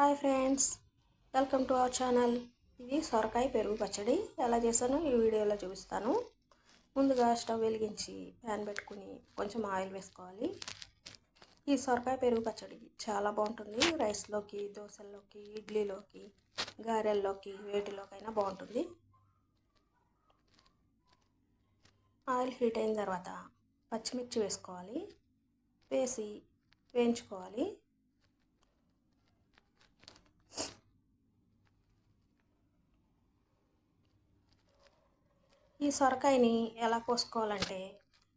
Hi friends welcome to our channel. ఇది సొరకాయ పెరుగు పచ్చడి. ఎలా చేశానో ఈ వీడియోలో చూపిస్తాను. ముందుగా స్టవ్ వెలిగించి ప్యాన్ పెట్టుకుని కొంచెం ఆయిల్ వేసుకోవాలి. ఈ సొరకాయ పెరుగు పచ్చడి చాలా బాగుంటుంది. రైస్లోకి దోశల్లోకి ఇడ్లీలోకి గారెల్లోకి వేటిలోకైనా బాగుంటుంది. ఆయిల్ హీట్ అయిన తర్వాత పచ్చిమిర్చి వేసుకోవాలి. వేసి వేయించుకోవాలి. ఈ సొరకాయని ఎలా కోసుకోవాలంటే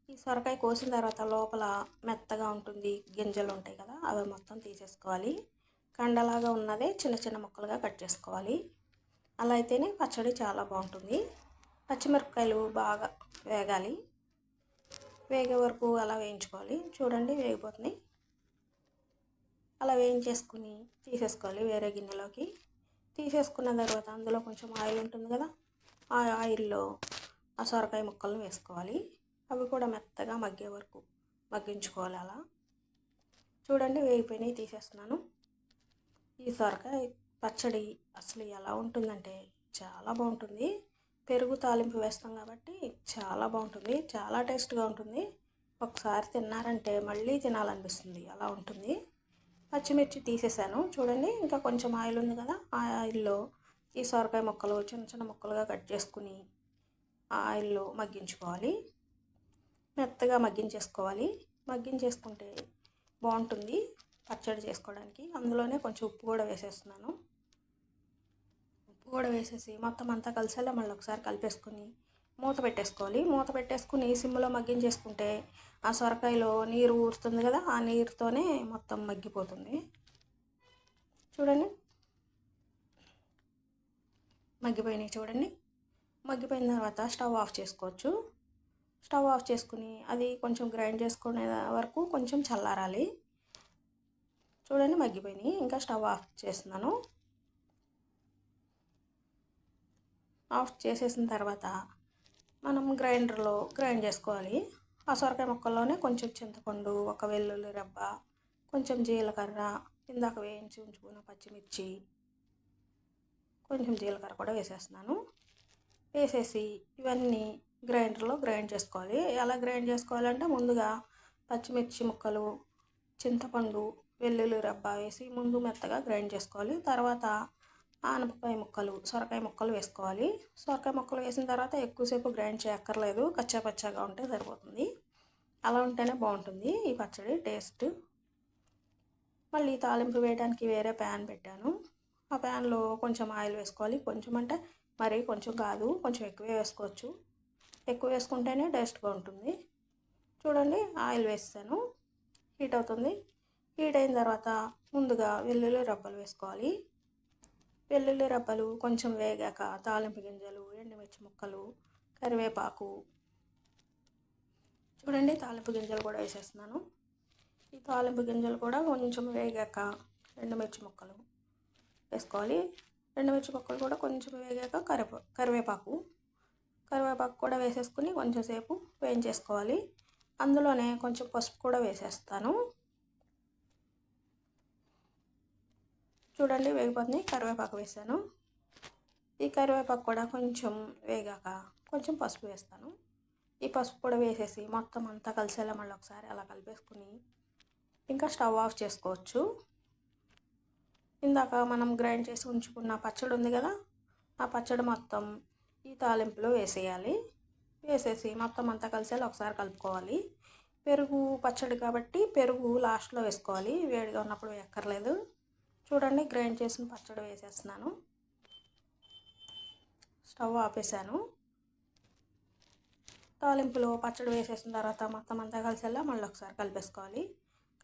ఈ సొరకాయ కోసిన తర్వాత లోపల మెత్తగా ఉంటుంది గింజలు ఉంటాయి కదా అవి మొత్తం తీసేసుకోవాలి. కండలాగా ఉన్నదే చిన్న చిన్న ముక్కలుగా కట్ చేసుకోవాలి. అలా అయితేనే పచ్చడి చాలా బాగుంటుంది. పచ్చిమిరపకాయలు బాగా వేగాలి. వేగే వరకు అలా వేయించుకోవాలి. చూడండి వేగిపోతున్నాయి అలా వేయించేసుకుని తీసేసుకోవాలి వేరే గిన్నెలోకి. తీసేసుకున్న తర్వాత అందులో కొంచెం ఆయిల్ ఉంటుంది కదా ఆ ఆయిల్లో ఆ సొరకాయ ముక్కలను వేసుకోవాలి. అవి కూడా మెత్తగా మగ్గే వరకు మగ్గించుకోవాలి అలా. చూడండి వేగిపోయినవి తీసేస్తున్నాను. ఈ సొరకాయ పచ్చడి అసలు ఎలా ఉంటుందంటే చాలా బాగుంటుంది. పెరుగు తాలింపు వేస్తాం కాబట్టి చాలా బాగుంటుంది. చాలా టేస్ట్గా ఉంటుంది. ఒకసారి తిన్నారంటే మళ్ళీ తినాలనిపిస్తుంది. అలా ఉంటుంది. పచ్చిమిర్చి తీసేసాను. చూడండి ఇంకా కొంచెం ఆయిల్ ఉంది కదా ఆ ఆయిల్లో ఈ సొరకాయ ముక్కలు చిన్న చిన్న ముక్కలుగా కట్ చేసుకుని ఆయిల్లో మగ్గించుకోవాలి. మెత్తగా మగ్గించేసుకోవాలి. మగ్గించేసుకుంటే బాగుంటుంది పచ్చడి చేసుకోవడానికి. అందులోనే కొంచెం ఉప్పు కూడా వేసేస్తున్నాను. ఉప్పు కూడా వేసేసి మొత్తం అంతా కలిసేలా మళ్ళీ ఒకసారి కలిపేసుకుని మూత పెట్టేసుకోవాలి. మూత పెట్టేసుకుని సిమ్లో మగ్గించేసుకుంటే ఆ సొరకాయలో నీరు ఊరుతుంది కదా ఆ నీరుతోనే మొత్తం మగ్గిపోతుంది. చూడండి. మగ్గిపోయినాయి చూడండి. మగ్గిపోయిన తర్వాత స్టవ్ ఆఫ్ చేసుకోవచ్చు. స్టవ్ ఆఫ్ చేసుకుని అది కొంచెం గ్రైండ్ చేసుకునే వరకు కొంచెం చల్లారాలి. చూడండి మగ్గిపోయినాయి. ఇంకా స్టవ్ ఆఫ్ చేస్తున్నాను. ఆఫ్ చేసేసిన తర్వాత మనం గ్రైండర్లో గ్రైండ్ చేసుకోవాలి. ఆ సొరకాయ ముక్కల్లోనే కొంచెం చింతపండు ఒక వెల్లుల్లి రబ్బ కొంచెం జీలకర్ర ఇందాక వేయించి ఉంచుకున్న పచ్చిమిర్చి కొంచెం జీలకర్ర కూడా వేసేస్తున్నాను. వేసేసి ఇవన్నీ గ్రైండర్లో గ్రైండ్ చేసుకోవాలి. ఎలా గ్రైండ్ చేసుకోవాలంటే ముందుగా పచ్చిమిర్చి ముక్కలు చింతపండు వెల్లుల్లి రబ్బ వేసి ముందు మెత్తగా గ్రైండ్ చేసుకోవాలి. తర్వాత ఆనపకాయ ముక్కలు సొరకాయ ముక్కలు వేసుకోవాలి. సొరకాయ ముక్కలు వేసిన తర్వాత ఎక్కువసేపు గ్రైండ్ చేయక్కర్లేదు. కచ్చా పచ్చాగా ఉంటే సరిపోతుంది. అలా ఉంటేనే బాగుంటుంది ఈ పచ్చడి టేస్ట్. మళ్ళీ తాలింపు వేయడానికి వేరే ప్యాన్ పెట్టాను. ఆ ప్యాన్లో కొంచెం ఆయిల్ వేసుకోవాలి. కొంచెం అంటే మరి కొంచెం కాదు కొంచెం ఎక్కువే వేసుకోవచ్చు. ఎక్కువ వేసుకుంటేనే టేస్ట్గా ఉంటుంది చూడండి ఆయిల్ వేస్తాను. హీట్ అవుతుంది. హీట్ అయిన తర్వాత ముందుగా వెల్లుల్లి రబ్బలు వేసుకోవాలి. వెల్లుల్లి రబ్బలు కొంచెం వేగాక తాలింపు గింజలు ఎండుమిర్చి ముక్కలు కరివేపాకు. చూడండి తాలింపు గింజలు కూడా వేసేస్తున్నాను. ఈ తాలింపు గింజలు కూడా కొంచెం వేగాక ఎండుమిర్చి ముక్కలు వేసుకోవాలి. ఎండుమిర్చి పక్కలు కూడా కొంచెం వేగాక కరివే కరివేపాకు. కరివేపాకు కూడా వేసేసుకుని కొంచెం సేపు వేయించేసుకోవాలి. అందులోనే కొంచెం పసుపు కూడా వేసేస్తాను. చూడండి వేగిపోతుంది. కరివేపాకు వేసాను. ఈ కరివేపాకు కూడా కొంచెం వేగాక కొంచెం పసుపు వేస్తాను. ఈ పసుపు కూడా వేసేసి మొత్తం అంతా కలిసేలా మళ్ళీ ఒకసారి అలా కలిపేసుకుని ఇంకా స్టవ్ ఆఫ్ చేసుకోవచ్చు. ఇందాక మనం గ్రైండ్ చేసి ఉంచుకున్న పచ్చడి ఉంది కదా ఆ పచ్చడి మొత్తం ఈ తాలింపులో వేసేయాలి. వేసేసి మొత్తం అంతా కలిసేలా ఒకసారి కలుపుకోవాలి. పెరుగు పచ్చడి కాబట్టి పెరుగు లాస్ట్లో వేసుకోవాలి. వేడిగా ఉన్నప్పుడు ఎక్కర్లేదు చూడండి గ్రైండ్ చేసిన పచ్చడి వేసేస్తున్నాను. స్టవ్ ఆపేసాను తాలింపులో పచ్చడి వేసేసిన తర్వాత మొత్తం అంతా కలిసేలా మళ్ళీ ఒకసారి కలిపేసుకోవాలి.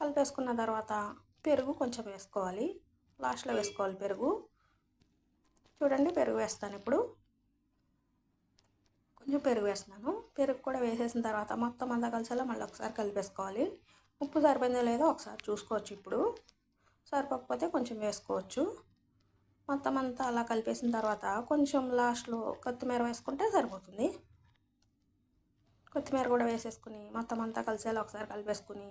కలిపేసుకున్న తర్వాత పెరుగు కొంచెం వేసుకోవాలి. లాస్ట్లో వేసుకోవాలి పెరుగు. చూడండి పెరుగు వేస్తాను ఇప్పుడు. కొంచెం పెరుగు వేస్తున్నాను. పెరుగు కూడా వేసేసిన తర్వాత మొత్తం అంతా కలిసేలా మళ్ళీ ఒకసారి కలిపేసుకోవాలి. ఉప్పు సరిపోయిందో లేదో ఒకసారి చూసుకోవచ్చు ఇప్పుడు. సరిపోకపోతే కొంచెం వేసుకోవచ్చు. మొత్తం అంతా అలా కలిపేసిన తర్వాత కొంచెం లాస్ట్లో కొత్తిమీర వేసుకుంటే సరిపోతుంది. కొత్తిమీర కూడా వేసేసుకుని మొత్తం అంతా కలిసేలా ఒకసారి కలిపేసుకుని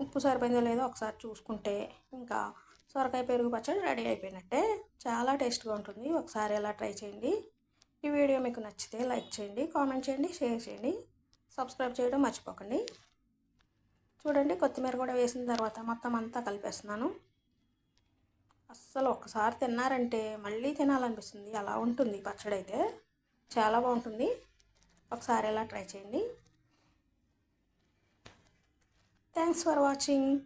ఉప్పు సరిపోయిందో లేదో ఒకసారి చూసుకుంటే ఇంకా సొరకాయ పెరుగు పచ్చడి రెడీ అయిపోయినట్టే. చాలా టేస్ట్గా ఉంటుంది. ఒకసారి ఎలా ట్రై చేయండి. ఈ వీడియో మీకు నచ్చితే లైక్ చేయండి కామెంట్ చేయండి షేర్ చేయండి. సబ్స్క్రైబ్ చేయడం మర్చిపోకండి. చూడండి కొత్తిమీర కూడా వేసిన తర్వాత మొత్తం అంతా కలిపేస్తున్నాను. అస్సలు ఒక్కసారి తిన్నారంటే మళ్ళీ తినాలనిపిస్తుంది. అలా ఉంటుంది పచ్చడి అయితే. చాలా బాగుంటుంది. ఒకసారి ఎలా ట్రై చేయండి. Thanks for watching.